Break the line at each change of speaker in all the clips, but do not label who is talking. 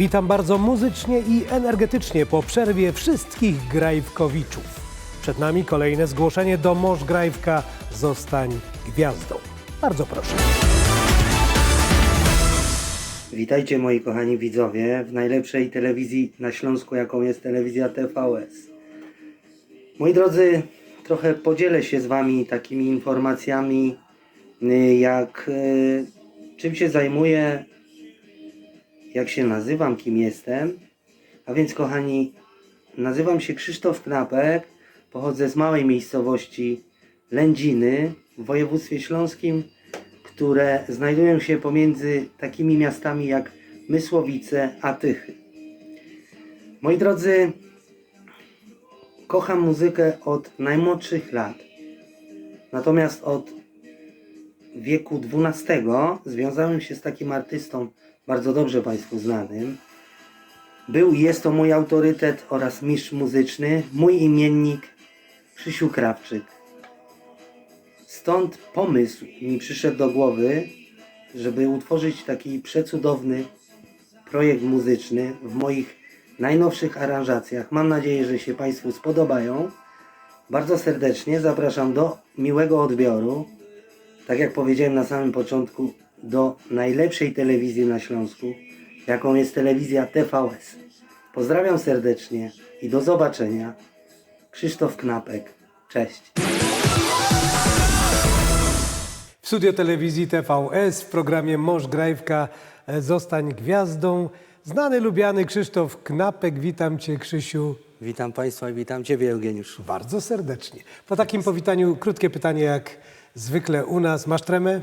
Witam bardzo muzycznie i energetycznie po przerwie wszystkich Grajwkowiczów. Przed nami kolejne zgłoszenie do Moż Grajwka Zostań Gwiazdą. Bardzo proszę.
Witajcie moi kochani widzowie w najlepszej telewizji na Śląsku, jaką jest telewizja TVS. Moi drodzy, trochę podzielę się z wami takimi informacjami, y, jak y, czym się zajmuję, jak się nazywam, kim jestem. A więc kochani, nazywam się Krzysztof Knapek, pochodzę z małej miejscowości Lędziny w województwie śląskim, które znajdują się pomiędzy takimi miastami jak Mysłowice a Tychy. Moi drodzy, kocham muzykę od najmłodszych lat. Natomiast od wieku 12 związałem się z takim artystą bardzo dobrze Państwu znanym. Był i jest to mój autorytet oraz mistrz muzyczny, mój imiennik Krzysiu Krawczyk. Stąd pomysł mi przyszedł do głowy, żeby utworzyć taki przecudowny projekt muzyczny w moich najnowszych aranżacjach. Mam nadzieję, że się Państwu spodobają. Bardzo serdecznie zapraszam do miłego odbioru. Tak jak powiedziałem na samym początku, do najlepszej telewizji na Śląsku, jaką jest telewizja TVS. Pozdrawiam serdecznie i do zobaczenia. Krzysztof Knapek. Cześć.
W studio telewizji TVS w programie Moż Grajwka e, Zostań Gwiazdą. Znany, lubiany Krzysztof Knapek. Witam Cię Krzysiu
Witam Państwa i witam Ciebie Eugeniuszu.
bardzo serdecznie. Po takim powitaniu krótkie pytanie jak zwykle u nas. Masz tremę?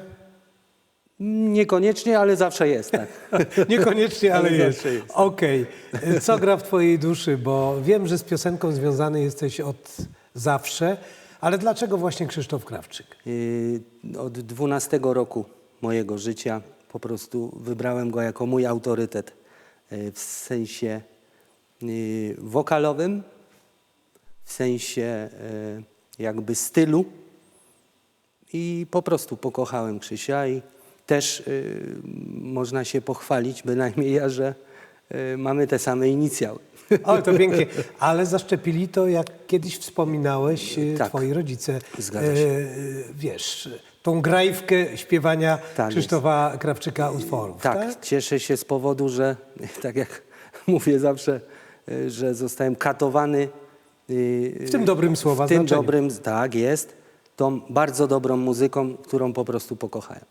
Niekoniecznie, ale zawsze jest, tak.
Niekoniecznie, ale
Ale
jest.
jest.
Okej. Co gra w twojej duszy? Bo wiem, że z piosenką związany jesteś od zawsze, ale dlaczego właśnie Krzysztof Krawczyk?
Yy, Od 12 roku mojego życia po prostu wybrałem go jako mój autorytet w sensie yy, wokalowym, w sensie yy, jakby stylu i po prostu pokochałem Krzysia i też można się pochwalić, bynajmniej ja, że mamy te same inicjały.
O, to pięknie. Ale zaszczepili to, jak kiedyś wspominałeś, e,
Tak.
twoi rodzice.
Zgadza się.
E, wiesz, tą grajwkę śpiewania
Tak
Krzysztofa Krawczyka utworów.
Tak,
Tak,
cieszę się z powodu, że tak jak mówię zawsze, y, że zostałem katowany. y,
W tym dobrym słowa
W tym
znaczeniu.
dobrym, tak jest, tą bardzo dobrą muzyką, którą po prostu pokochałem.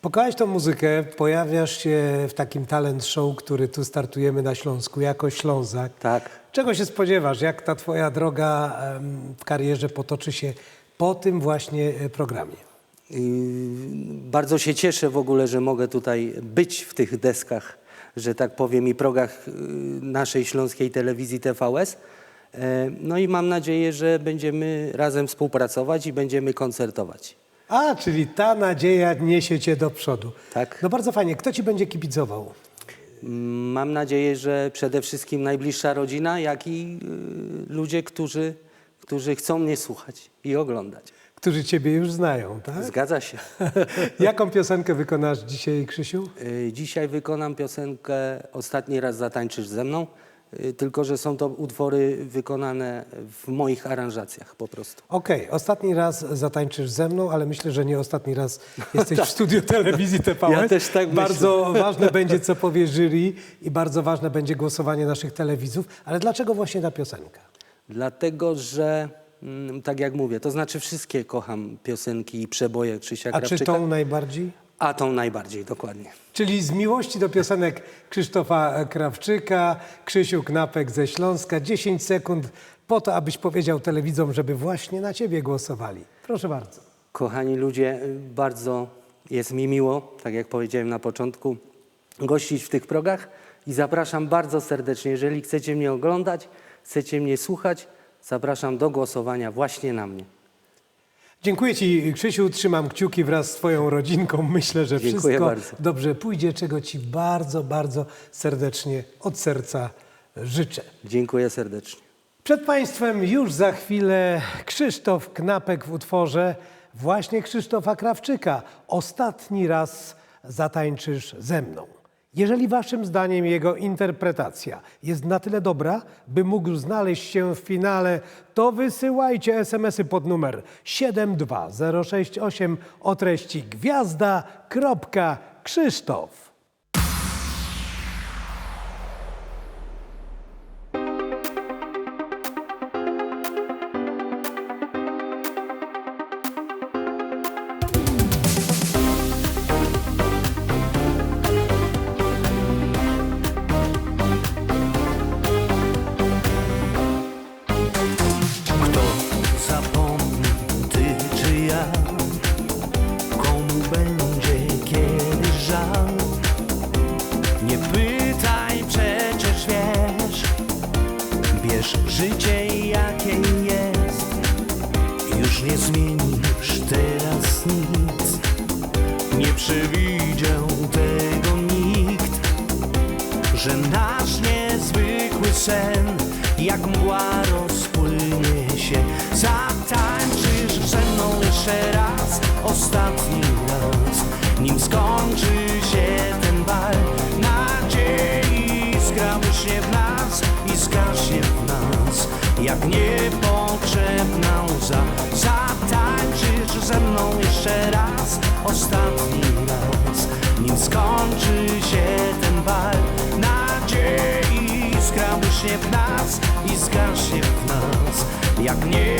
Pokochałeś tą muzykę, pojawiasz się w takim talent show, który tu startujemy na Śląsku, jako Ślązak.
Tak.
Czego się spodziewasz? Jak ta twoja droga em, w karierze potoczy się po tym właśnie e, programie?
Bardzo się cieszę w ogóle, że mogę tutaj być w tych deskach, że tak powiem, i progach y, naszej śląskiej telewizji TVS. E, No i mam nadzieję, że będziemy razem współpracować i będziemy koncertować.
A, czyli ta nadzieja niesie cię do przodu.
Tak.
No bardzo fajnie. Kto ci będzie kibicował?
Mm, Mam nadzieję, że przede wszystkim najbliższa rodzina, jak i y, ludzie, którzy, którzy chcą mnie słuchać i oglądać.
Którzy ciebie już znają, tak?
Zgadza się.
Jaką piosenkę wykonasz dzisiaj, Krzysiu?
Y, Dzisiaj wykonam piosenkę Ostatni raz zatańczysz ze mną, y, tylko że są to utwory wykonane w moich aranżacjach po prostu.
Okej, ostatni raz zatańczysz ze mną, ale myślę, że nie ostatni raz jesteś w studiu telewizji TVS.
Ja też tak myślę.
Bardzo ważne będzie, co powie jury i bardzo ważne będzie głosowanie naszych telewidzów. Ale dlaczego właśnie ta piosenka?
Dlatego, że tak jak mówię, to znaczy wszystkie kocham piosenki i przeboje Krzysia
A czy
Krawczyka,
tą najbardziej?
a tą najbardziej dokładnie.
Czyli z miłości do piosenek Krzysztofa Krawczyka, Krzysiu Knapek ze Śląska. 10 sekund po to, abyś powiedział telewidzom, żeby właśnie na ciebie głosowali. Proszę bardzo.
Kochani ludzie, y, bardzo jest mi miło, tak jak powiedziałem na początku, gościć w tych progach i zapraszam bardzo serdecznie, jeżeli chcecie mnie oglądać, chcecie mnie słuchać, zapraszam do głosowania właśnie na mnie.
Dziękuję Ci, Krzysiu. Trzymam kciuki wraz z Twoją rodzinką. Myślę, że
Dziękuję
wszystko
bardzo.
dobrze pójdzie, czego Ci bardzo, bardzo serdecznie od serca życzę.
Dziękuję serdecznie.
Przed Państwem już za chwilę Krzysztof Knapek w utworze właśnie Krzysztofa Krawczyka. Ostatni raz zatańczysz ze mną. Jeżeli Waszym zdaniem jego interpretacja jest na tyle dobra, by mógł znaleźć się w finale, to wysyłajcie SMS-y pod numer 72068 o treści gwiazda. Krzysztof.
Wiesz życie jakie jest. Już nie zmienisz teraz nic. Nie przewidział tego nikt że nasz niezwykły sen jak mgła rozpłynie jak niepotrzebna łza. Zatańczysz ze mną jeszcze raz, ostatni raz, nim skończy się ten bal. Nadziei iskra błyśnie w nas i zgaśnie w nas, jak niepotrzebna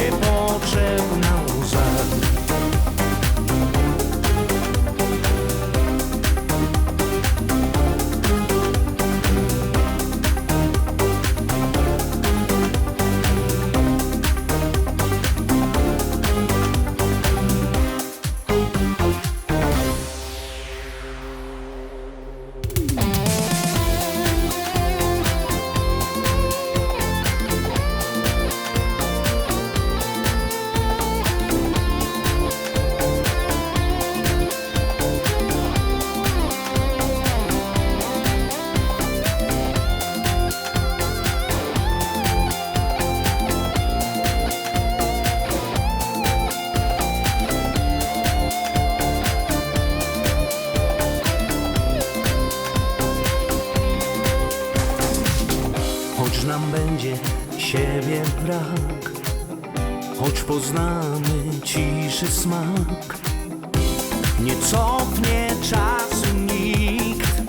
poznamy ciszy smak, nie cofnie czasu nikt,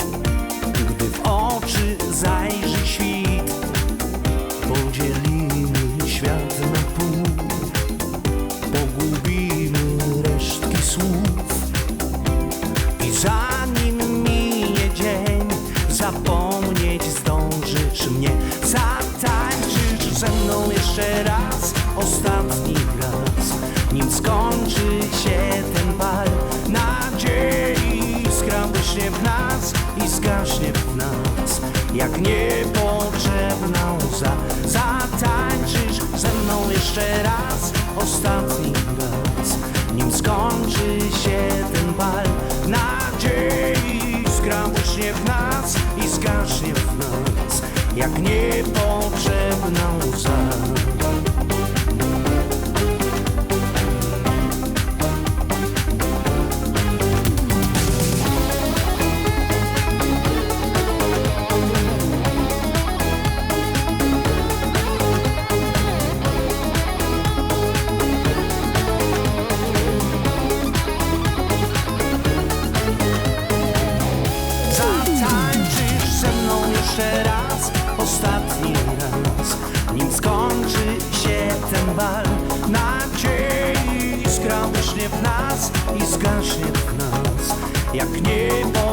gdy w oczy zajrzy świt. Podzielimy świat na pół, pogubimy resztki słów. I zanim minie dzień, zapomnieć zdążysz mnie. Zatańczysz ze mną jeszcze raz, niepotrzebna łza. Zatańczysz ze mną jeszcze raz, ostatni raz, nim skończy się ten bal. Nadziei błyśnie w nas i zgaśnie w nas, jak niepotrzebna łza. I zgaśnie w nas, jak niepotrzebna